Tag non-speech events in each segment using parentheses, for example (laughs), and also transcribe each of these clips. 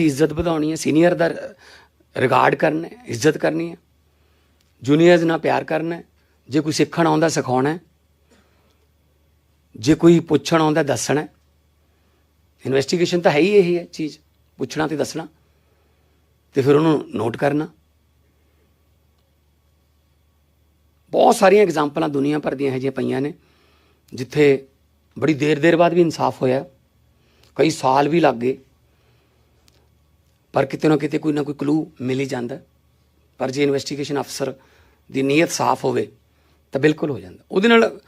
ਇੱਜ਼ਤ ਵਧਾਉਣੀ ਹੈ ਸੀਨੀਅਰ ਦਾ ਰਿਗਾਰਡ ਕਰਨਾ ਹੈ, ਇੱਜ਼ਤ ਕਰਨੀ ਹੈ। ਜੂਨੀਅਰਸ ਨਾਲ ਪਿਆਰ ਕਰਨਾ ਹੈ। ਜੇ ਕੋਈ ਸਿੱਖਣ ਆਉਂਦਾ, ਸਿਖਾਉਣਾ ਹੈ। ਜੇ ਕੋਈ ਪੁੱਛਣ ਆਉਂਦਾ, ਦੱਸਣਾ ਹੈ। ਇਨਵੈਸਟੀਗੇਸ਼ਨ ਤਾਂ ਹੈ ਹੀ ਇਹੀ ਹੈ ਚੀਜ਼, ਪੁੱਛਣਾ ਤੇ ਦੱਸਣਾ। ਤੇ ਫਿਰ ਉਹਨੂੰ ਨੋਟ ਕਰਨਾ। ਬਹੁਤ ਸਾਰੀਆਂ ਐਗਜ਼ਾਮਪਲਾਂ ਦੁਨੀਆ ਭਰ ਦੀਆਂ ਇਹੋ ਜਿਹੀਆਂ ਪਈਆਂ ਨੇ, ਜਿੱਥੇ ਬੜੀ ਦੇਰ ਦੇਰ ਬਾਅਦ ਵੀ ਇਨਸਾਫ ਹੋਇਆ। ਕਈ ਸਾਲ ਵੀ ਲੱਗ ਗਏ। ਪਰ ਕਿਤੇ ਨਾ ਕਿਤੇ ਕੋਈ ਨਾ ਕੋਈ ਕਲੂ ਮਿਲ ਹੀ ਜਾਂਦਾ। ਪਰ ਜੇ ਇਨਵੈਸਟੀਗੇਸ਼ਨ ਅਫਸਰ ਦੀ ਨੀਅਤ ਸਾਫ਼ ਹੋਵੇ, ਤਾਂ ਬਿਲਕੁਲ ਹੋ ਜਾਂਦਾ। ਉਹਦੇ ਨਾਲ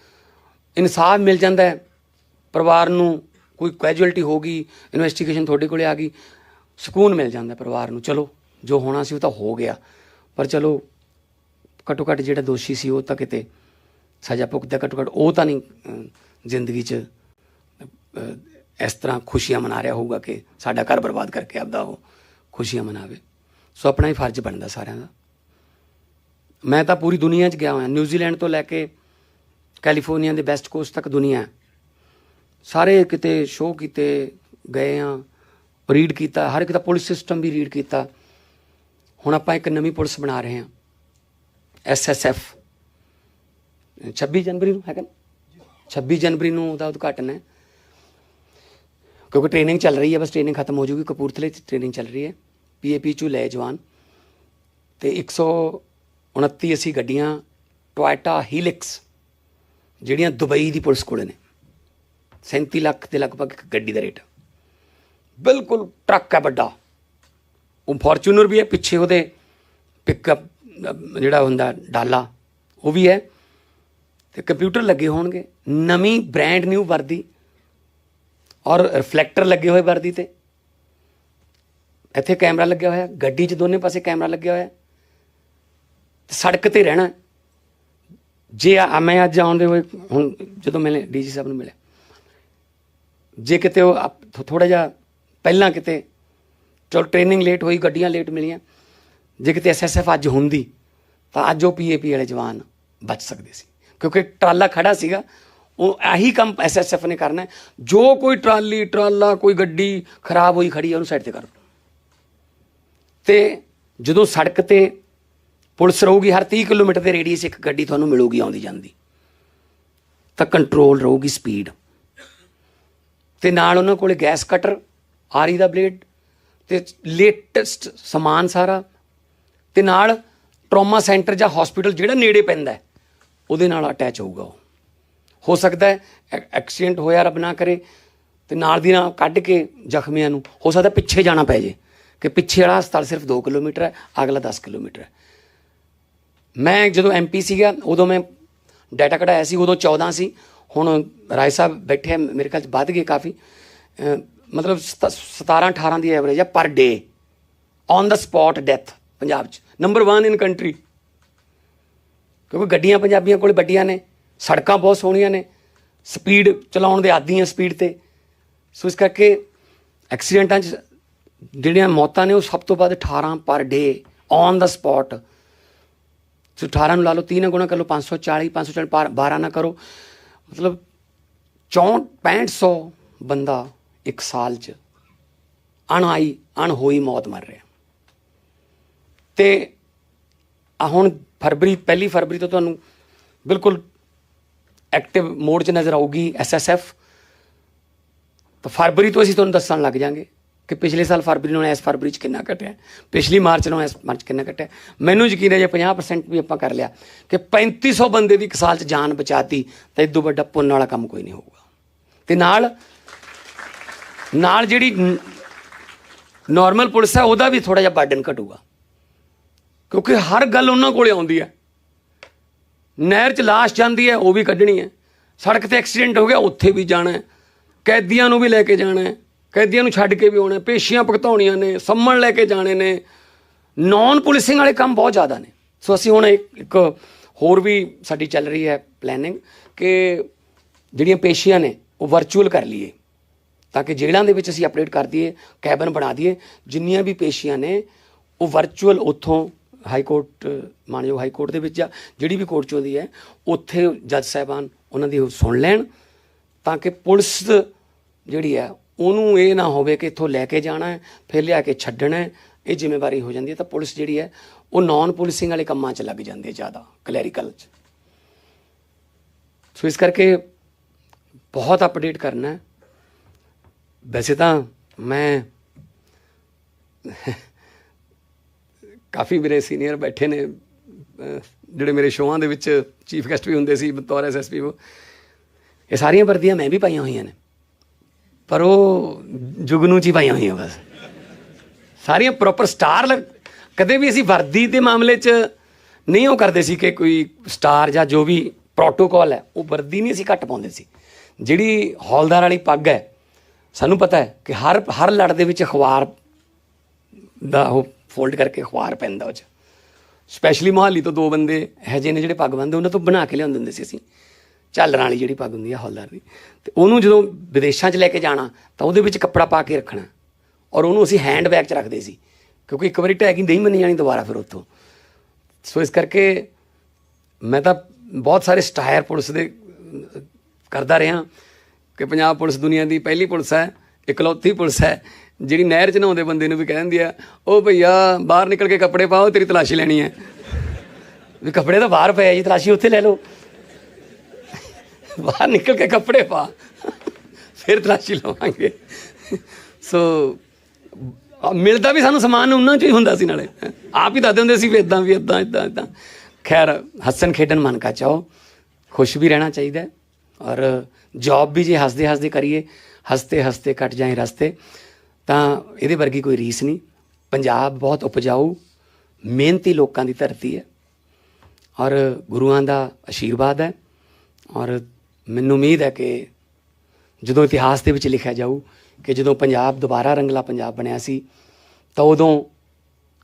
ਇਨਸਾਫ ਮਿਲ ਜਾਂਦਾ ਹੈ। ਪਰਿਵਾਰ ਨੂੰ ਕੋਈ ਕੈਜੁਅਲਟੀ ਹੋ ਗਈ ਇਨਵੈਸਟੀਗੇਸ਼ਨ ਤੁਹਾਡੇ ਕੋਲੇ ਆ ਗਈ, ਸਕੂਨ ਮਿਲ ਜਾਂਦਾ ਪਰਿਵਾਰ ਨੂੰ। ਚਲੋ, ਜੋ ਹੋਣਾ ਸੀ ਉਹ ਤਾਂ ਹੋ ਗਿਆ। ਪਰ ਚਲੋ ਘੱਟੋ ਘੱਟ ਜਿਹੜਾ ਦੋਸ਼ੀ ਸੀ ਉਹ ਤਾਂ ਕਿਤੇ ਸਜ਼ਾ ਭੁਗਤਦਾ ਘੱਟੋ ਘੱਟ ਉਹ ਤਾਂ ਨਹੀਂ ਜ਼ਿੰਦਗੀ 'ਚ ਇਸ ਤਰ੍ਹਾਂ ਖੁਸ਼ੀਆਂ ਮਨਾ ਰਿਹਾ ਹੋਊਗਾ ਕਿ ਸਾਡਾ ਘਰ ਬਰਬਾਦ ਕਰਕੇ ਆਪਦਾ ਉਹ ਖੁਸ਼ੀਆਂ ਮਨਾਵੇ। ਸੋ ਆਪਣਾ ਹੀ ਫਰਜ਼ ਬਣਦਾ ਸਾਰਿਆਂ ਦਾ। ਮੈਂ ਤਾਂ ਪੂਰੀ ਦੁਨੀਆ 'ਚ ਗਿਆ ਹੋਇਆ। ਨਿਊਜ਼ੀਲੈਂਡ ਤੋਂ ਲੈ ਕੇ ਕੈਲੀਫੋਰਨੀਆ ਦੇ ਬੈਸਟ ਕੋਸਟ ਤੱਕ ਦੁਨੀਆ ਹੈ। ਸਾਰੇ ਕਿਤੇ ਸ਼ੋਅ ਕੀਤੇ ਗਏ ਆ ਰੀਡ ਕੀਤਾ। ਹਰ ਇੱਕ ਦਾ ਪੁਲਿਸ ਸਿਸਟਮ ਵੀ ਰੀਡ ਕੀਤਾ। ਹੁਣ ਆਪਾਂ ਇੱਕ ਨਵੀਂ ਪੁਲਿਸ ਬਣਾ ਰਹੇ ਹਾਂ। ਐਸਐਸਐਫ 26 ਜਨਵਰੀ ਨੂੰ ਹੈਗਾ ਨਾ? 26 ਜਨਵਰੀ ਨੂੰ ਉਹਦਾ ਉਦਘਾਟਨ ਹੈ। ਕਿਉਂਕਿ ਟ੍ਰੇਨਿੰਗ ਚੱਲ ਰਹੀ ਹੈ, ਬਸ ਟ੍ਰੇਨਿੰਗ ਖਤਮ ਹੋ ਜੂਗੀ ਕਪੂਰਥਲੇ 'ਚ ਟ੍ਰੇਨਿੰਗ ਚੱਲ ਰਹੀ ਹੈ। ਪੀਏਪੀ ਚੋਂ ਲੈ ਜਵਾਨ। ਤੇ 129 ਅਸੀਂ ਗੱਡੀਆਂ ਟੋਇਟਾ ਹੀਲਿਕਸ, ਜਿਹੜੀਆਂ ਦੁਬਈ ਦੀ ਪੁਲਿਸ ਕੋਲੇ ਨੇ। 37 ਲੱਖ ਦੇ ਲਗਭਗ ਇੱਕ ਗੱਡੀ ਦਾ ਰੇਟ। ਬਿਲਕੁਲ ਟਰੱਕ ਹੈ ਵੱਡਾ। ਉਹ ਫੋਰਚੂਨਰ ਵੀ ਹੈ, ਪਿੱਛੇ ਉਹਦੇ ਪਿਕਅਪ ਜਿਹੜਾ ਹੁੰਦਾ ਡਾਲਾ, ਉਹ ਵੀ ਹੈ। ਤੇ ਕੰਪਿਊਟਰ ਲੱਗੇ ਹੋਣਗੇ। ਨਵੀਂ ਬ੍ਰਾਂਡ ਨਿਊ ਵਰਦੀ। ਔਰ ਰਿਫਲੈਕਟਰ ਲੱਗੇ ਹੋਏ ਵਰਦੀ ਤੇ। ਇੱਥੇ ਕੈਮਰਾ ਲੱਗਿਆ ਹੋਇਆ, ਗੱਡੀ 'ਚ ਦੋਨੇ ਪਾਸੇ ਕੈਮਰਾ ਲੱਗਿਆ ਹੋਇਆ। ਤੇ ਸੜਕ ਤੇ ਰਹਿਣਾ। ਜੇ ਆ ਮੈਂ ਅੱਜ ਆਉਂਦੇ ਹੋਏ, ਹੁਣ ਜਦੋਂ ਮੈਨੇ ਡੀਜੀ ਸਾਹਿਬ ਨੂੰ ਮਿਲਿਆ ਜੇ ਕਿਤੇ ਉਹ ਥੋੜਾ ਜਿਹਾ ਪਹਿਲਾਂ ਕਿਤੇ, ਚਲ ਟ੍ਰੇਨਿੰਗ ਲੇਟ ਹੋਈ, ਗੱਡੀਆਂ ਲੇਟ ਮਿਲੀਆਂ। ਜੇ ਕਿਤੇ ਐਸਐਸਐਫ ਅੱਜ ਹੁੰਦੀ, ਤਾਂ ਅੱਜ ਉਹ ਪੀਏਪੀ ਵਾਲੇ ਜਵਾਨ ਬਚ ਸਕਦੇ ਸੀ। ਕਿਉਂਕਿ ਟਰਾਲਾ ਖੜਾ ਸੀਗਾ, ਉਹ ਆਹੀ ਕੰਮ ਐਸਐਸਐਫ ਨੇ ਕਰਨਾ ਜੋ ਕੋਈ ਟਰਾਲੀ, ਟਰਾਲਾ, ਕੋਈ ਗੱਡੀ ਖਰਾਬ ਹੋਈ ਖੜੀ ਹੈ ਉਹਨੂੰ ਸਾਈਡ ਤੇ ਕਰ ਤੇ ਜਦੋਂ ਸੜਕ ਤੇ ਪੁਲਿਸ ਰਹੂਗੀ, ਹਰ 30 ਕਿਲੋਮੀਟਰ ਦੇ ਰੇਡੀਅਸ ਇੱਕ ਗੱਡੀ ਤੁਹਾਨੂੰ ਮਿਲੂਗੀ ਆਉਂਦੀ ਜਾਂਦੀ। ਤਾਂ ਕੰਟਰੋਲ ਰਹੂਗੀ ਸਪੀਡ ਤੇ ਨਾਲ ਉਹਨਾਂ ਕੋਲੇ ਗੈਸ ਕਟਰ ਆਰੀ ਦਾ ਬਲੇਡ ਤੇ ਲੇਟੈਸਟ ਸਮਾਨ ਸਾਰਾ। ਤੇ ਨਾਲ ਟਰਾਮਾ ਸੈਂਟਰ ਜਾਂ ਹਸਪੀਟਲ ਜਿਹੜਾ ਨੇੜੇ ਪੈਂਦਾ ਹੈ, ਉਹਦੇ ਨਾਲ ਅਟੈਚ ਹੋਊਗਾ ਉਹ। ਹੋ ਸਕਦਾ ਹੈ ਐਕਸੀਡੈਂਟ ਹੋਇਆ ਰੱਬ ਨਾ ਕਰੇ, ਤੇ ਨਾਲ ਦੀ ਨਾਲ ਕੱਢ ਕੇ ਜ਼ਖਮੀਆਂ ਨੂੰ, ਹੋ ਸਕਦਾ ਪਿੱਛੇ ਜਾਣਾ ਪੈ ਜੇ। ਕਿ ਪਿੱਛੇ ਵਾਲਾ ਹਸਪਤਾਲ ਸਿਰਫ 2 ਕਿਲੋਮੀਟਰ ਹੈ, ਅਗਲਾ 10 ਕਿਲੋਮੀਟਰ ਹੈ। ਮੈਂ ਜਦੋਂ ਐਮਪੀ ਸੀਗਾ, ਉਦੋਂ ਮੈਂ ਡਾਟਾ ਕਢਾਇਆ ਸੀ, ਉਦੋਂ 14 ਸੀ। ਹੁਣ ਰਾਏ ਸਾਹਿਬ ਬੈਠੇ ਮੇਰੇ ਖਿਆਲ ਚ ਵੱਧ ਗਏ ਕਾਫੀ। ਅਹ ਮਤਲਬ 17 18 ਦੀ ਐਵਰੇਜ ਹੈ per day on the spot death Punjab ਚ। ਨੰਬਰ 1 ਇਨ ਕੰਟਰੀ ਕਿਉਂਕਿ ਗੱਡੀਆਂ ਪੰਜਾਬੀਆਂ ਕੋਲ ਵੱਡੀਆਂ ਨੇ, ਸੜਕਾਂ ਬਹੁਤ ਸੋਹਣੀਆਂ ਨੇ ਸਪੀਡ ਚਲਾਉਣ ਦੇ ਆਦੀ ਆ ਸਪੀਡ ਤੇ। ਸੋ ਇਸ ਕਰਕੇ ਐਕਸੀਡੈਂਟਾਂ 'ਚ ਜਿਹੜੀਆਂ ਮੌਤਾਂ ਨੇ ਉਹ ਸਭ ਤੋਂ ਵੱਧ 18 ਪਰ ਡੇ ਔਨ ਦਾ ਸਪੌਟ ਸੋ 18 ਨੂੰ ਲਾ ਲਓ 3 ਗੁਣਾ ਕਰ ਲਓ 540 540 ਪਰ 12 ਨਾ ਕਰੋ। ਮਤਲਬ 64 6500 ਬੰਦਾ ਇੱਕ ਸਾਲ 'ਚ ਅਣਆਈ, ਅਣਹੋਈ ਮੌਤ ਮਰ ਰਿਹਾ। ਤੇ ਆ ਹੁਣ ਫਰਵਰੀ, ਪਹਿਲੀ ਫਰਵਰੀ ਤੋਂ ਤੁਹਾਨੂੰ ਬਿਲਕੁਲ ਐਕਟਿਵ ਮੋਡ 'ਚ ਨਜ਼ਰ ਆਊਗੀ ਐਸਐਸਐਫ ਤਾਂ ਫਰਵਰੀ ਤੋਂ ਅਸੀਂ ਤੁਹਾਨੂੰ ਦੱਸਣ ਲੱਗ ਜਾਾਂਗੇ। ਕਿ ਪਿਛਲੇ ਸਾਲ ਫਰਵਰੀ ਨੂੰ ਇਸ ਫਰਵਰੀ 'ਚ ਕਿੰਨਾ ਘਟਿਆ? ਪਿਛਲੀ ਮਾਰਚ ਨੂੰ ਇਸ ਮਾਰਚ ਕਿੰਨਾ ਘਟਿਆ? ਮੈਨੂੰ ਯਕੀਨ ਹੈ ਜੇ 50% ਵੀ ਆਪਾਂ ਕਰ ਲਿਆ ਕਿ 3500 ਬੰਦੇ ਦੀ ਇੱਕ ਸਾਲ 'ਚ ਜਾਨ ਬਚਾਤੀ, ਤਾਂ ਇਦੋਂ ਵੱਡਾ ਪੁੰਨ ਵਾਲਾ ਕੰਮ ਕੋਈ ਨਹੀਂ ਹੋਊਗਾ। ਤੇ ਨਾਲ ਨਾਲ ਜਿਹੜੀ ਨਾਰਮਲ ਪੁਲਿਸ ਹੈ, ਉਹਦਾ ਵੀ ਥੋੜਾ ਜਿਹਾ ਬਰਡਨ ਘਟੂਗਾ। ਕਿਉਂਕਿ ਹਰ ਗੱਲ ਉਹਨਾਂ ਕੋਲੇ ਆਉਂਦੀ ਹੈ। ਨਹਿਰ 'ਚ ਲਾਸ਼ ਜਾਂਦੀ ਹੈ, ਉਹ ਵੀ ਕੱਢਣੀ ਹੈ। ਸੜਕ ਤੇ ਐਕਸੀਡੈਂਟ ਹੋ ਗਿਆ, ਉੱਥੇ ਵੀ ਜਾਣਾ ਹੈ। ਕੈਦੀਆਂ ਨੂੰ ਵੀ ਲੈ ਕੇ ਜਾਣਾ ਹੈ। ਕੈਦੀਆਂ ਨੂੰ ਛੱਡ ਕੇ ਵੀ ਆਉਣਾ, ਪੇਸ਼ੀਆਂ ਭੁਗਤਾਉਣੀਆਂ ਨੇ ਸੰਮਣ ਲੈ ਕੇ ਜਾਣੇ ਨੇ। ਨਾਨ ਪੁਲਿਸਿੰਗ ਵਾਲੇ ਕੰਮ ਬਹੁਤ ਜ਼ਿਆਦਾ ਨੇ। ਸੋ ਅਸੀਂ ਹੁਣ ਇੱਕ ਹੋਰ ਵੀ ਸਾਡੀ ਚੱਲ ਰਹੀ ਹੈ ਪਲੈਨਿੰਗ ਕਿ ਜਿਹੜੀਆਂ ਪੇਸ਼ੀਆਂ ਨੇ, ਉਹ ਵਰਚੁਅਲ ਕਰ ਲਈਏ। ਤਾਂ ਕਿ ਜੇਲ੍ਹਾਂ ਦੇ ਵਿੱਚ ਅਸੀਂ ਅਪਡੇਟ ਕਰ ਦਈਏ, ਕੈਬਨ ਬਣਾ ਦਈਏ। ਜਿੰਨੀਆਂ ਵੀ ਪੇਸ਼ੀਆਂ ਨੇ, ਉਹ ਵਰਚੁਅਲ ਉੱਥੋਂ ਹਾਈ ਕੋਰਟ ਮਾਨਯੋਗ ਹਾਈ ਕੋਰਟ ਦੇ ਵਿੱਚ ਜਾਂ ਜਿਹੜੀ ਵੀ ਕੋਰਟ ਚ ਹੁੰਦੀ ਹੈ, ਉੱਥੇ ਜੱਜ ਸਾਹਿਬਾਨ ਉਹਨਾਂ ਦੀ ਉਹ ਸੁਣ ਲੈਣ। ਤਾਂ ਕਿ ਪੁਲਿਸ ਜਿਹੜੀ ਹੈ ਉਹਨੂੰ ਇਹ ਨਾ ਹੋਵੇ ਕਿ ਇੱਥੋਂ ਲੈ ਕੇ ਜਾਣਾ ਹੈ, ਫਿਰ ਲਿਆ ਕੇ ਛੱਡਣਾ ਹੈ, ਇਹ ਜ਼ਿੰਮੇਵਾਰੀ ਹੋ ਜਾਂਦੀ ਹੈ। ਤਾਂ ਪੁਲਿਸ ਜਿਹੜੀ ਹੈ, ਉਹ ਨਾਨ ਪੁਲਿਸਿੰਗ ਵਾਲੇ ਕੰਮਾਂ 'ਚ ਲੱਗ ਜਾਂਦੀ ਹੈ ਜ਼ਿਆਦਾ ਕਲੈਰੀਕਲ 'ਚ। ਸੋ ਇਸ ਕਰਕੇ ਬਹੁਤ ਅਪਡੇਟ ਕਰਨਾ ਹੈ। ਵੈਸੇ ਤਾਂ ਮੈਂ (laughs) ਕਾਫੀ ਮੇਰੇ ਸੀਨੀਅਰ ਬੈਠੇ ਨੇ ਜਿਹੜੇ ਮੇਰੇ ਸ਼ੋਆਂ ਦੇ ਵਿੱਚ ਚੀਫ ਗੈਸਟ ਵੀ ਹੁੰਦੇ ਸੀ, ਬਤੌਰ ਐਸਐਸਪੀ ਉਹ। ਇਹ ਸਾਰੀਆਂ ਵਰਦੀਆਂ ਮੈਂ ਵੀ ਪਾਈਆਂ ਹੋਈਆਂ ਨੇ। ਪਰ ਉਹ ਜੁਗਨੂ ਚ ਹੀ ਪਾਈਆਂ ਹੋਈਆਂ ਬਸ। ਸਾਰੀਆਂ ਪ੍ਰੋਪਰ ਸਟਾਰ ਕਦੇ ਵੀ ਅਸੀਂ ਵਰਦੀ ਦੇ ਮਾਮਲੇ 'ਚ ਨਹੀਂ ਉਹ ਕਰਦੇ ਸੀ ਕਿ ਕੋਈ ਸਟਾਰ ਜਾਂ ਜੋ ਵੀ ਪ੍ਰੋਟੋਕਾਲ ਹੈ, ਉਹ ਵਰਦੀ ਨਹੀਂ ਅਸੀਂ ਘੱਟ ਪਾਉਂਦੇ ਸੀ। ਜਿਹੜੀ ਹੌਲਦਾਰ ਵਾਲੀ ਪੱਗ ਹੈ, ਸਾਨੂੰ ਪਤਾ ਹੈ ਕਿ ਹਰ ਹਰ ਲੜ ਦੇ ਵਿੱਚ ਅਖਬਾਰ ਦਾ ਉਹ ਫੋਲਡ ਕਰਕੇ ਅਖਬਾਰ ਪੈਂਦਾ ਉਹ 'ਚ। ਸਪੈਸ਼ਲੀ ਮੋਹਾਲੀ ਤੋਂ ਦੋ ਬੰਦੇ ਇਹੋ ਜਿਹੇ ਨੇ ਜਿਹੜੇ ਪੱਗ ਬੰਨਦੇ ਉਹਨਾਂ ਤੋਂ ਬਣਾ ਕੇ ਲਿਆਉਂਦੇ ਹੁੰਦੇ ਸੀ ਅਸੀਂ। ਝਾਲਰਾਂ ਵਾਲੀ ਜਿਹੜੀ ਪੱਗ ਹੁੰਦੀ ਹੈ ਹੌਲਦਾਰ ਦੀ। ਤੇ ਉਹਨੂੰ ਜਦੋਂ ਵਿਦੇਸ਼ਾਂ 'ਚ ਲੈ ਕੇ ਜਾਣਾ, ਤਾਂ ਉਹਦੇ ਵਿੱਚ ਕੱਪੜਾ ਪਾ ਕੇ ਰੱਖਣਾ। ਔਰ ਉਹਨੂੰ ਅਸੀਂ ਹੈਂਡ ਬੈਗ 'ਚ ਰੱਖਦੇ ਸੀ। ਕਿਉਂਕਿ ਇੱਕ ਵਾਰੀ ਟੈਕਿੰਗ ਨਹੀਂ ਮੰਨੀ ਜਾਣੀ ਦੁਬਾਰਾ ਫਿਰ ਉੱਥੋਂ। ਸੋ ਇਸ ਕਰਕੇ ਮੈਂ ਤਾਂ ਬਹੁਤ ਸਾਰੇ ਸਟਾਇਰ ਪੁਲਿਸ ਦੇ ਕਰਦਾ ਰਿਹਾ ਕਿ ਪੰਜਾਬ ਪੁਲਿਸ ਦੁਨੀਆ ਦੀ ਪਹਿਲੀ ਪੁਲਿਸ ਹੈ, ਇਕਲੌਤੀ ਪੁਲਿਸ ਹੈ, ਜਿਹੜੀ ਨਹਿਰ 'ਚ ਨਹਾਉਂਦੇ ਬੰਦੇ ਨੂੰ ਵੀ ਕਹਿ ਦਿੰਦੀ ਆ ਉਹ ਭਈਆ, ਬਾਹਰ ਨਿਕਲ ਕੇ ਕੱਪੜੇ ਪਾਓ, ਤੇਰੀ ਤਲਾਸ਼ੀ ਲੈਣੀ ਹੈ। ਵੀ ਕੱਪੜੇ ਤਾਂ ਬਾਹਰ ਪਏ ਆ ਜੀ, ਤਲਾਸ਼ੀ ਉੱਥੇ ਲੈ ਲਓ। ਬਾਹਰ ਨਿਕਲ ਕੇ ਕੱਪੜੇ ਪਾ। ਫਿਰ ਤਲਾਸ਼ੀ ਲਵਾਂਗੇ। ਸੋ ਮਿਲਦਾ ਵੀ ਸਾਨੂੰ ਸਮਾਨ ਉਹਨਾਂ 'ਚੋਂ ਹੀ ਹੁੰਦਾ ਸੀ ਨਾਲੇ। ਆਪ ਹੀ ਦੱਸਦੇ ਹੁੰਦੇ ਸੀ ਵੀ ਇਦਾਂ ਵੀ ਇਦਾਂ ਇਦਾਂ ਇਦਾਂ ਖੈਰ, ਹੱਸਣ ਖੇਡਣ ਮਨ ਕਾ ਚਾਓ ਖੁਸ਼ ਵੀ ਰਹਿਣਾ ਚਾਹੀਦਾ ਔਰ ਜੌਬ ਵੀ ਜੇ ਹੱਸਦੇ ਹੱਸਦੇ ਕਰੀਏ, ਹੱਸਤੇ ਹੱਸਤੇ ਕੱਟ ਜਾਏ ਰਸਤੇ, ਤਾਂ ਇਹਦੇ ਵਰਗੀ ਕੋਈ ਰੀਸ ਨਹੀਂ। ਪੰਜਾਬ ਬਹੁਤ ਉਪਜਾਊ, ਮਿਹਨਤੀ ਲੋਕਾਂ ਦੀ ਧਰਤੀ ਹੈ। ਔਰ ਗੁਰੂਆਂ ਦਾ ਆਸ਼ੀਰਵਾਦ ਹੈ। ਔਰ ਮੈਨੂੰ ਉਮੀਦ ਹੈ ਕਿ ਜਦੋਂ ਇਤਿਹਾਸ ਦੇ ਵਿੱਚ ਲਿਖਿਆ ਜਾਊ ਕਿ ਜਦੋਂ ਪੰਜਾਬ ਦੁਬਾਰਾ ਰੰਗਲਾ ਪੰਜਾਬ ਬਣਿਆ ਸੀ, ਤਾਂ ਉਦੋਂ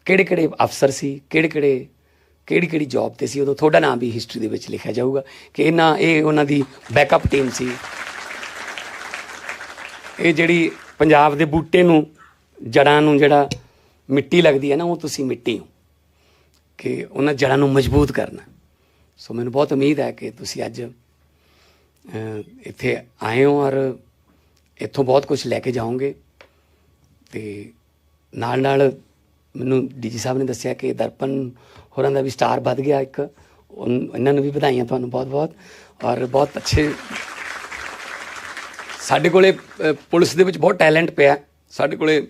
ਕਿਹੜੇ ਕਿਹੜੇ ਅਫਸਰ ਸੀ ਕਿਹੜੇ ਕਿਹੜੇ ਕਿਹੜੀ ਕਿਹੜੀ ਜੌਬ ਤੇ ਸੀ, ਉਦੋਂ ਤੁਹਾਡਾ ਨਾਮ ਵੀ ਹਿਸਟਰੀ ਦੇ ਵਿੱਚ ਲਿਖਿਆ ਜਾਊਗਾ ਕਿ ਇਹਨਾਂ, ਇਹ ਉਹਨਾਂ ਦੀ ਬੈਕਅਪ ਟੀਮ ਸੀ। ਇਹ ਜਿਹੜੀ ਪੰਜਾਬ ਦੇ ਬੂਟੇ ਨੂੰ ਜੜਾਂ ਨੂੰ ਜਿਹੜਾ ਮਿੱਟੀ ਲੱਗਦੀ ਹੈ ਨਾ, ਉਹ ਤੁਸੀਂ ਮਿੱਟੀ ਹੋ, ਕਿ ਉਹਨਾਂ ਜੜਾਂ ਨੂੰ ਮਜ਼ਬੂਤ ਕਰਨਾ। ਸੋ ਮੈਨੂੰ ਬਹੁਤ ਉਮੀਦ ਹੈ ਕਿ ਤੁਸੀਂ ਅੱਜ ਇੱਥੇ ਆਏ ਹੋ ਔਰ ਇੱਥੋਂ ਬਹੁਤ ਕੁਝ ਲੈ ਕੇ ਜਾਓਗੇ। ਤੇ ਨਾਲ ਨਾਲ ਮੈਨੂੰ ਡੀਜੀ ਸਾਹਿਬ ਨੇ ਦੱਸਿਆ ਕਿ ਦਰਪਨ ਹੋਰਾਂ ਦਾ ਵੀ ਸਟਾਰ ਵੱਧ ਗਿਆ ਇੱਕ। ਉਨ- ਇਹਨਾਂ ਨੂੰ ਵੀ ਵਧਾਈਆਂ ਤੁਹਾਨੂੰ ਬਹੁਤ ਬਹੁਤ। ਔਰ ਬਹੁਤ ਅੱਛੇ ਸਾਡੇ ਕੋਲੇ ਪੁਲਿਸ ਦੇ ਵਿੱਚ ਬਹੁਤ ਟੈਲੈਂਟ ਪਿਆ। ਸਾਡੇ ਕੋਲੇ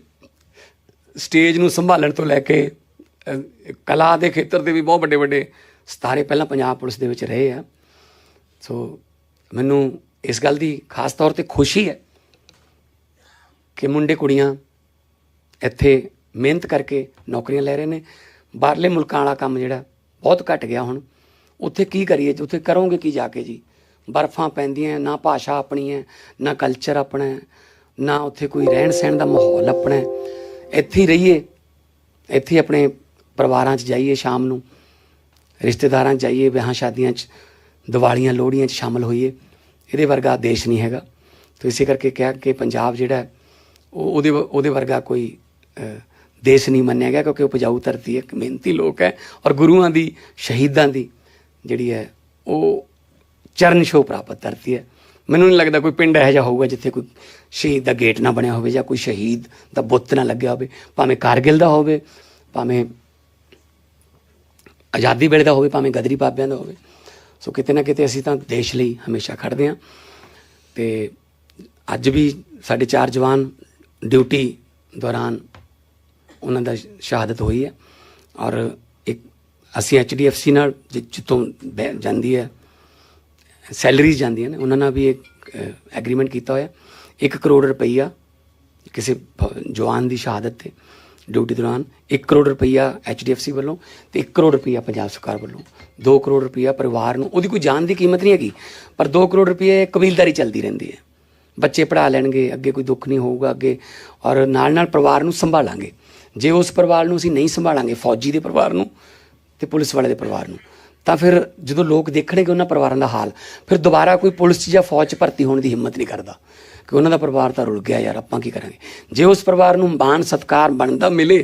ਸਟੇਜ ਨੂੰ ਸੰਭਾਲਣ ਤੋਂ ਲੈ ਕੇ ਕਲਾ ਦੇ ਖੇਤਰ ਦੇ ਵੀ ਬਹੁਤ ਵੱਡੇ ਵੱਡੇ ਸਤਾਰੇ ਪਹਿਲਾਂ ਪੰਜਾਬ ਪੁਲਿਸ ਦੇ ਵਿੱਚ ਰਹੇ ਆ। ਸੋ ਮੈਨੂੰ ਇਸ ਗੱਲ ਦੀ ਖਾਸ ਤੌਰ ਤੇ ਖੁਸ਼ੀ ਹੈ ਕਿ ਮੁੰਡੇ ਕੁੜੀਆਂ ਇੱਥੇ ਮਿਹਨਤ ਕਰਕੇ ਨੌਕਰੀਆਂ ਲੈ ਰਹੇ ਨੇ। ਬਾਹਰਲੇ ਮੁਲਕਾਂ ਵਾਲਾ ਕੰਮ ਜਿਹੜਾ ਬਹੁਤ ਘਟ ਗਿਆ ਹੁਣ। ਉੱਥੇ ਕੀ ਕਰੀਏ ਉੱਥੇ ਕਰੋਗੇ ਕੀ ਜਾ ਕੇ ਜੀ? ਬਰਫਾਂ ਪੈਂਦੀਆਂ ਨਾ ਭਾਸ਼ਾ ਆਪਣੀ ਹੈ, ਨਾ ਕਲਚਰ ਆਪਣਾ ਹੈ, ਨਾ ਉੱਥੇ ਕੋਈ ਰਹਿਣ ਸਹਿਣ ਦਾ ਮਾਹੌਲ ਆਪਣਾ ਹੈ। ਇੱਥੇ ਹੀ ਰਹੀਏ, ਇੱਥੇ ਆਪਣੇ ਪਰਿਵਾਰਾਂ 'ਚ ਜਾਈਏ ਸ਼ਾਮ ਨੂੰ, ਰਿਸ਼ਤੇਦਾਰਾਂ 'ਚ ਜਾਈਏ, ਵਿਆਹਾਂ ਸ਼ਾਦੀਆਂ 'ਚ ਦੀਵਾਲੀਆਂ ਲੋਹੜੀਆਂ 'ਚ ਸ਼ਾਮਲ ਹੋਈਏ, ਇਹਦੇ ਵਰਗਾ ਦੇਸ਼ ਨਹੀਂ ਹੈਗਾ। ਤੇ ਇਸੇ ਕਰਕੇ ਕਿਹਾ ਕਿ ਪੰਜਾਬ ਜਿਹੜਾ ਉਹ ਉਹਦੇ ਉਹਦੇ ਵਰਗਾ ਕੋਈ ਦੇਸ਼ ਨਹੀਂ ਮੰਨਿਆ ਗਿਆ ਕਿਉਂਕਿ ਉਪਜਾਊ ਧਰਤੀ ਹੈ ਇੱਕ ਮਿਹਨਤੀ ਲੋਕ ਹੈ ਔਰ ਗੁਰੂਆਂ ਦੀ, ਸ਼ਹੀਦਾਂ ਦੀ ਜਿਹੜੀ ਹੈ, ਉਹ ਚਰਨ ਛੋਹ ਪ੍ਰਾਪਤ ਧਰਤੀ ਹੈ। ਮੈਨੂੰ ਨਹੀਂ ਲੱਗਦਾ ਕੋਈ ਪਿੰਡ ਇਹੋ ਜਿਹਾ ਹੋਊਗਾ ਜਿੱਥੇ ਕੋਈ ਸ਼ਹੀਦ ਦਾ ਗੇਟ ਨਾ ਬਣਿਆ ਹੋਵੇ ਜਾਂ ਕੋਈ ਸ਼ਹੀਦ ਦਾ ਬੁੱਤ ਨਾ ਲੱਗਿਆ ਹੋਵੇ। ਭਾਵੇਂ ਕਾਰਗਿਲ ਦਾ ਹੋਵੇ, ਭਾਵੇਂ ਆਜ਼ਾਦੀ ਵੇਲੇ ਦਾ ਹੋਵੇ, ਭਾਵੇਂ ਗਦਰੀ ਬਾਬਿਆਂ ਦਾ ਹੋਵੇ। ਸੋ ਕਿਤੇ ਨਾ ਕਿਤੇ ਅਸੀਂ ਤਾਂ ਦੇਸ਼ ਲਈ ਹਮੇਸ਼ਾ ਖੜਦੇ ਹਾਂ। ਤੇ ਅੱਜ ਵੀ ਸਾਡੇ ਚਾਰ ਜਵਾਨ ਡਿਊਟੀ ਦੌਰਾਨ ਉਹਨਾਂ ਦਾ ਸ਼ਹਾਦਤ ਹੋਈ ਹੈ ਔਰ ਇੱਕ ਅਸੀਂ ਐਚਡੀਐਫਸੀ ਨਾਲ ਜਿ- ਜਿੱਥੋਂ ਬੈ- ਜਾਂਦੀ ਹੈ, ਸੈਲਰੀਜ਼ ਜਾਂਦੀਆਂ ਨੇ, ਉਹਨਾਂ ਨਾਲ ਵੀ ਇੱਕ ਐਗਰੀਮੈਂਟ ਕੀਤਾ ਹੋਇਆ। 1 ਕਰੋੜ ਰੁਪਈਆ ਕਿਸੇ ਜਵਾਨ ਦੀ ਸ਼ਹਾਦਤ ਤੇ ਡਿਊਟੀ ਦੌਰਾਨ 1 ਕਰੋੜ ਰੁਪਈਆ ਐਚਡੀਐਫਸੀ ਵੱਲੋਂ ਤੇ 1 ਕਰੋੜ ਰੁਪਈਆ ਪੰਜਾਬ ਸਰਕਾਰ ਵੱਲੋਂ। 2 ਕਰੋੜ ਰੁਪਈਆ ਪਰਿਵਾਰ ਨੂੰ, ਉਹਦੀ ਕੋਈ ਜਾਨ ਦੀ ਕੀਮਤ ਨਹੀਂ ਹੈਗੀ, ਪਰ 2 ਕਰੋੜ ਰੁਪਈਏ ਕਬੀਲਦਾਰੀ ਚੱਲਦੀ ਰਹਿੰਦੀ ਹੈ। ਬੱਚੇ ਪੜਾ ਲੈਣਗੇ, ਅੱਗੇ ਕੋਈ ਦੁੱਖ ਨਹੀਂ ਹੋਊਗਾ ਅੱਗੇ, ਔਰ ਨਾਲ ਨਾਲ ਪਰਿਵਾਰ ਨੂੰ ਸੰਭਾਲਾਂਗੇ। ਜੇ ਉਸ ਪਰਿਵਾਰ ਨੂੰ ਅਸੀਂ ਨਹੀਂ ਸੰਭਾਲਾਂਗੇ, ਫੌਜੀ ਦੇ ਪਰਿਵਾਰ ਨੂੰ ਤੇ ਪੁਲਿਸ ਵਾਲੇ ਦੇ ਪਰਿਵਾਰ ਨੂੰ, ਤਾਂ ਫਿਰ ਜਦੋਂ ਲੋਕ ਦੇਖਣਗੇ ਉਹਨਾਂ ਪਰਿਵਾਰਾਂ ਦਾ ਹਾਲ, ਫਿਰ ਦੁਬਾਰਾ ਕੋਈ ਪੁਲਿਸ 'ਚ ਜਾਂ ਫੌਜ 'ਚ ਭਰਤੀ ਹੋਣ ਦੀ ਹਿੰਮਤ ਨਹੀਂ ਕਰਦਾ। ਕਿ ਉਹਨਾਂ ਦਾ ਪਰਿਵਾਰ ਤਾਂ ਰੁਲ ਗਿਆ ਯਾਰ ਆਪਾਂ ਕੀ ਕਰਾਂਗੇ ਜੇ ਉਸ ਪਰਿਵਾਰ ਨੂੰ ਮਾਣ ਸਤਕਾਰ ਬਣਦਾ ਮਿਲੇ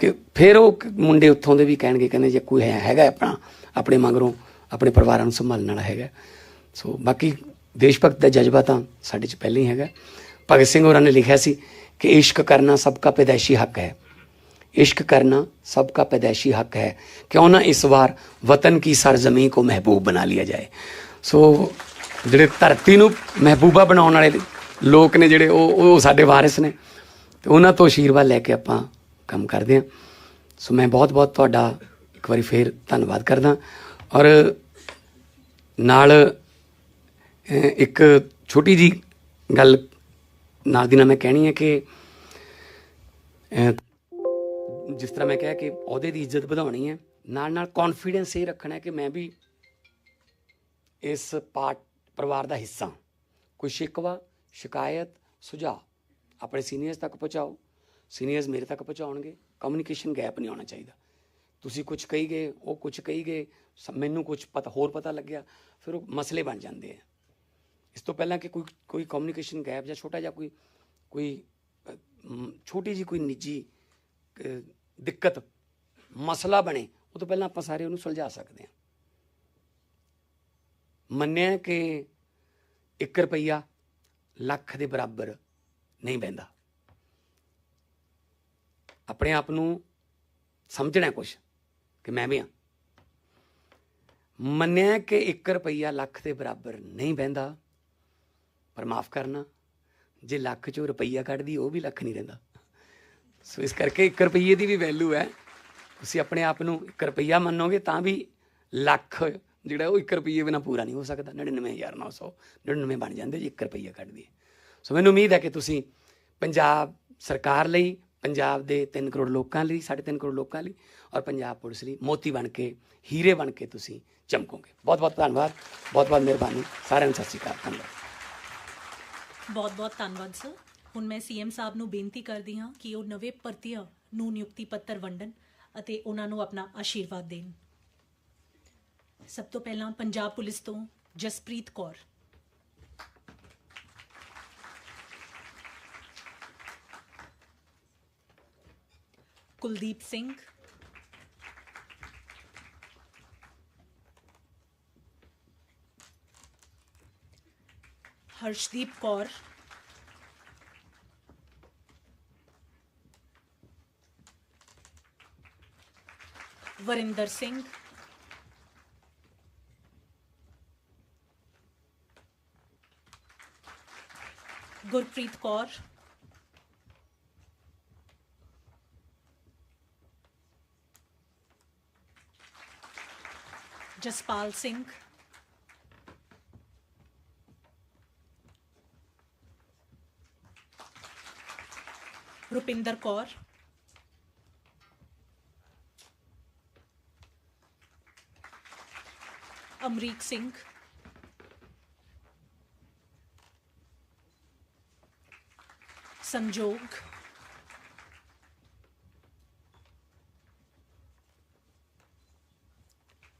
ਕਿ ਫਿਰ ਉਹ ਕ- ਮੁੰਡੇ ਉੱਥੋਂ ਦੇ ਵੀ ਕਹਿਣਗੇ ਕਹਿੰਦੇ ਜੇ ਕੋਈ ਹੈ ਹੈਗਾ ਆਪਣਾ ਆਪਣੇ ਮਗਰੋਂ ਆਪਣੇ ਪਰਿਵਾਰਾਂ ਨੂੰ ਸੰਭਾਲਣ ਵਾਲਾ ਹੈਗਾ ਸੋ ਬਾਕੀ ਦੇਸ਼ ਭਗਤ ਦਾ ਜਜ਼ਬਾ ਤਾਂ ਸਾਡੇ 'ਚ ਪਹਿਲਾਂ ਹੀ ਹੈਗਾ ਭਗਤ ਸਿੰਘ ਹੋਰਾਂ ਨੇ ਲਿਖਿਆ ਸੀ ਕਿ ਇਸ਼ਕ ਕਰਨਾ ਸਭ ਦਾ ਪੈਦਾਇਸ਼ੀ ਹੱਕ ਹੈ इश्क करना सबका पैदाइशी हक है क्यों ना इस बार वतन की सरजमी को महबूब बना लिया जाए ਸੋ ਜਿਹੜੇ ਧਰਤੀ ਨੂੰ ਮਹਿਬੂਬਾ ਬਣਾਉਣ ਵਾਲੇ ਲੋਕ ਨੇ ਜਿਹੜੇ, ਉਹ ਉਹ ਸਾਡੇ ਵਾਰਿਸ ਨੇ। ਤੇ ਉਹਨਾਂ ਤੋਂ ਆਸ਼ੀਰਵਾਦ ਲੈ ਕੇ ਆਪਾਂ ਕੰਮ ਕਰਦੇ ਹਾਂ। ਸੋ ਮੈਂ ਬਹੁਤ ਬਹੁਤ ਤੁਹਾਡਾ ਇੱਕ ਵਾਰੀ ਫੇਰ ਧੰਨਵਾਦ ਕਰਦਾ। ਔਰ ਨਾਲ ਇੱਕ ਛੋਟੀ ਜੀ ਗੱਲ ਨਾਲ ਦੀ ਨਾਲ ਮੈਂ ਕਹਿਣੀ ਹੈ ਕਿ ਜਿਸ ਤਰ੍ਹਾਂ ਮੈਂ ਕਿਹਾ ਕਿ ਅਹੁਦੇ ਦੀ ਇੱਜ਼ਤ ਵਧਾਉਣੀ ਹੈ। ਨਾਲ ਨਾਲ ਕੌਨਫੀਡੈਂਸ ਇਹ ਰੱਖਣਾ ਹੈ ਕਿ ਮੈਂ ਵੀ ਇਸ ਪਾਰਟ ਪਰਿਵਾਰ ਦਾ ਹਿੱਸਾ। ਕੋਈ ਸ਼ਿਕਵਾ, ਸ਼ਿਕਾਇਤ, ਸੁਝਾਅ। ਆਪਣੇ ਸੀਨੀਅਰਸ ਤੱਕ ਪਹੁੰਚਾਓ। ਸੀਨੀਅਰਸ ਮੇਰੇ ਤੱਕ ਪਹੁੰਚਾਉਣਗੇ। ਕਮਿਊਨੀਕੇਸ਼ਨ ਗੈਪ ਨਹੀਂ ਆਉਣਾ ਚਾਹੀਦਾ। ਤੁਸੀਂ ਕੁਝ ਕਹੀ ਗਏ, ਉਹ ਕੁਝ ਕਹੀ ਗਏ, ਸ- ਮੈਨੂੰ ਕੁਝ ਪਤਾ, ਹੋਰ ਪਤਾ ਲੱਗਿਆ, ਫਿਰ ਉਹ ਮਸਲੇ ਬਣ ਜਾਂਦੇ ਆ। ਇਸ ਤੋਂ ਪਹਿਲਾਂ ਕਿ ਕੋਈ ਕੋਈ ਕਮਿਊਨੀਕੇਸ਼ਨ ਗੈਪ ਜਾਂ ਛੋਟਾ ਜਿਹਾ ਕੋਈ ਕੋਈ ਛੋਟੀ ਜੀ ਕੋਈ ਨਿੱਜੀ ਦਿੱਕਤ, ਮਸਲਾ ਬਣੇ, ਉਹ ਤੋਂ ਪਹਿਲਾਂ ਆਪਾਂ ਸਾਰੇ ਉਹਨੂੰ ਸੁਲਝਾ ਸਕਦੇ ਹਾਂ। ਮੰਨਿਆ ਕਿ 1 ਰੁਪਈਆ ਲੱਖ ਦੇ ਬਰਾਬਰ ਨਹੀਂ ਬੈਂਦਾ ਆਪਣੇ ਆਪ ਨੂੰ ਸਮਝਣਾ ਕੁਛ ਕਿ ਮੈਂ ਵੀ ਹਾਂ। ਮੰਨਿਆ ਕਿ 1 ਰੁਪਈਆ ਲੱਖ ਦੇ ਬਰਾਬਰ ਨਹੀਂ ਬੈਂਦਾ ਪਰ ਮਾਫ ਕਰਨਾ, ਜੇ ਲੱਖ ਚੋਂ ਰੁਪਈਆ ਕੱਢਦੀ, ਉਹ ਵੀ ਲੱਖ ਨਹੀਂ ਰਹਿੰਦਾ। ਸੋ ਇਸ ਕਰਕੇ 1 ਰੁਪਈਏ ਦੀ ਵੀ ਵੈਲਿਊ ਹੈ। ਤੁਸੀਂ ਆਪਣੇ ਆਪ ਨੂੰ 1 ਰੁਪਈਆ ਮੰਨੋਗੇ ਤਾਂ ਵੀ ਲੱਖ ਜਿਹੜਾ ਉਹ 1 ਰੁਪਈਏ ਬਿਨਾ ਪੂਰਾ ਨਹੀਂ ਹੋ ਸਕਦਾ। 99900 99 ਬਣ ਜਾਂਦੇ ਜੀ 1 ਰੁਪਈਆ ਕੱਢ ਦਈਏ। ਸੋ ਮੈਨੂੰ ਉਮੀਦ ਹੈ ਕਿ ਤੁਸੀਂ ਪੰਜਾਬ ਸਰਕਾਰ ਲਈ, ਪੰਜਾਬ ਦੇ 3 ਕਰੋੜ ਲੋਕਾਂ ਲਈ 3.5 ਕਰੋੜ ਲੋਕਾਂ ਲਈ ਔਰ ਪੰਜਾਬ ਪੁਲਿਸ ਲਈ ਮੋਤੀ ਬਣ ਕੇ, ਹੀਰੇ ਬਣ ਕੇ ਤੁਸੀਂ ਚਮਕੋਗੇ। ਬਹੁਤ ਬਹੁਤ ਧੰਨਵਾਦ ਬਹੁਤ ਬਹੁਤ ਮਿਹਰਬਾਨੀ। ਸਾਰਿਆਂ ਨੂੰ ਸਤਿ ਸ਼੍ਰੀ ਅਕਾਲ, ਧੰਨਵਾਦ। ਬਹੁਤ ਬਹੁਤ ਧੰਨਵਾਦ, ਸਰ। ਹੁਣ ਮੈਂ ਸੀਐਮ ਸਾਹਿਬ ਨੂੰ ਬੇਨਤੀ ਕਰਦੀ ਹਾਂ ਕਿ ਉਹ ਨਵੇਂ ਭਰਤੀਆਂ ਨੂੰ ਨਿਯੁਕਤੀ ਪੱਤਰ ਵੰਡਣ ਅਤੇ ਉਹਨਾਂ ਨੂੰ ਆਪਣਾ ਆਸ਼ੀਰਵਾਦ ਦੇਣ। ਸਭ ਤੋਂ ਪਹਿਲਾਂ ਪੰਜਾਬ ਪੁਲਿਸ ਤੋਂ ਜਸਪ੍ਰੀਤ ਕੌਰ ਕੁਲਦੀਪ ਸਿੰਘ ਹਰਸ਼ਦੀਪ ਕੌਰ ਵਰਿੰਦਰ ਸਿੰਘ ਗੁਰਪ੍ਰੀਤ ਕੌਰ। ਜਸਪਾਲ ਸਿੰਘ। ਰੁਪਿੰਦਰ ਕੌਰ। ਅਮਰੀਕ ਸਿੰਘ। संजोग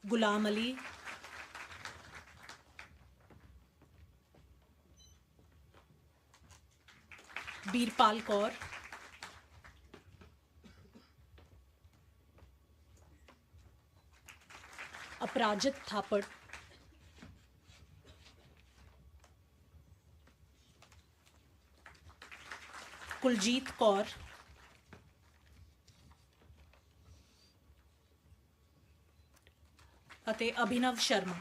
गुलाम अली बीरपाल कौर अपराजित थापड़ ਕੁਲਜੀਤ ਕੌਰ। ਅਤੇ ਅਭਿਨਵ ਸ਼ਰਮਾ।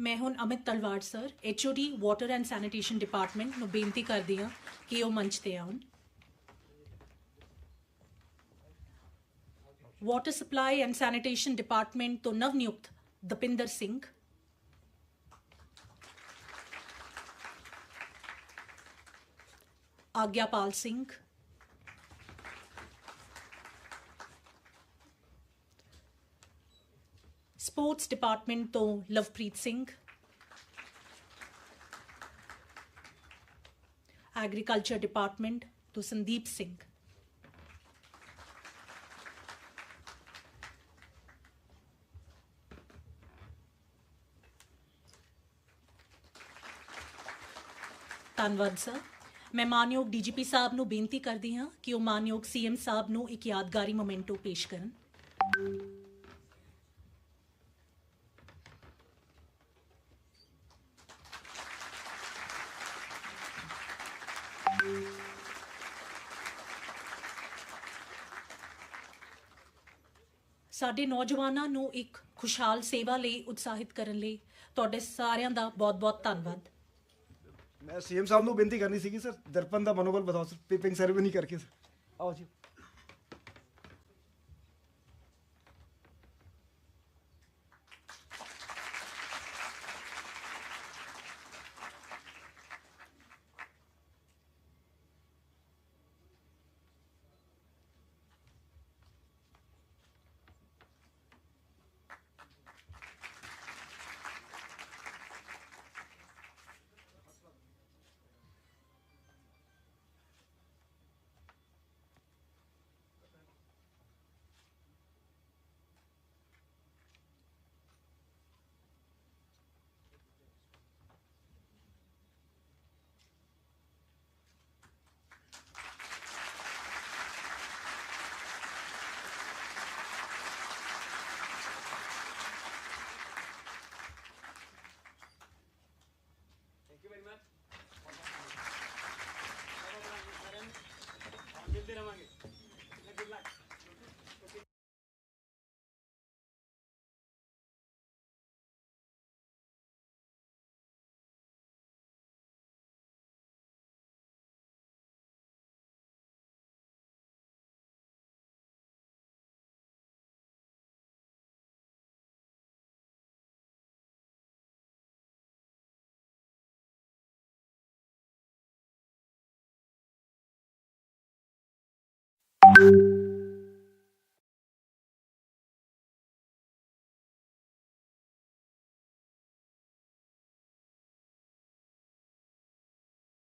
ਮੈਂ ਹੁਣ Amit Talwar, sir HOD water and sanitation department ਨੂੰ ਬੇਨਤੀ ਕਰਦੀ ਹਾਂ ਕਿ ਉਹ ਮੰਚ ਤੇ ਆਉਣ। Water supply and sanitation department ਤੋਂ ਨਵ ਨਿਯੁਕਤ ਦਪਿੰਦਰ ਸਿੰਘ ਆਗਿਆਪਾਲ ਸਿੰਘ। ਸਪੋਰਟਸ ਡਿਪਾਰਟਮੈਂਟ ਤੋਂ ਲਵਪ੍ਰੀਤ ਸਿੰਘ। ਐਗਰੀਕਲਚਰ ਡਿਪਾਰਟਮੈਂਟ ਤੋਂ ਸੰਦੀਪ ਸਿੰਘ। ਧੰਨਵਾਦ ਸਰ। ਮੈਂ ਮਾਨਯੋਗ ਡੀਜੀਪੀ ਸਾਹਿਬ ਨੂੰ ਬੇਨਤੀ ਕਰਦੀ ਹਾਂ ਕਿ ਉਹ ਮਾਨਯੋਗ ਸੀਐਮ ਸਾਹਿਬ ਨੂੰ ਇੱਕ ਯਾਦਗਾਰੀ ਮੋਮੈਂਟੋ ਪੇਸ਼ ਕਰਨ। ਸਾਡੇ ਨੌਜਵਾਨਾਂ ਨੂੰ ਇੱਕ ਖੁਸ਼ਹਾਲ ਸੇਵਾ ਲਈ ਉਤਸ਼ਾਹਿਤ ਕਰਨ ਲਈ ਤੁਹਾਡੇ ਸਾਰਿਆਂ ਦਾ ਬਹੁਤ-ਬਹੁਤ ਧੰਨਵਾਦ। ਸੀਐਮ ਸਾਹਿਬ ਨੂੰ ਬੇਨਤੀ ਕਰਨੀ ਸੀਗੀ, ਸਰ। ਦਰਪਣ ਦਾ ਮਨੋਬਲ ਵਧਾਓ, ਸਰ। ਪੇਪਿੰਗ ਸੈਰੇਮਨੀ ਕਰਕੇ, ਸਰ। ਆਓ ਜੀ। Bye.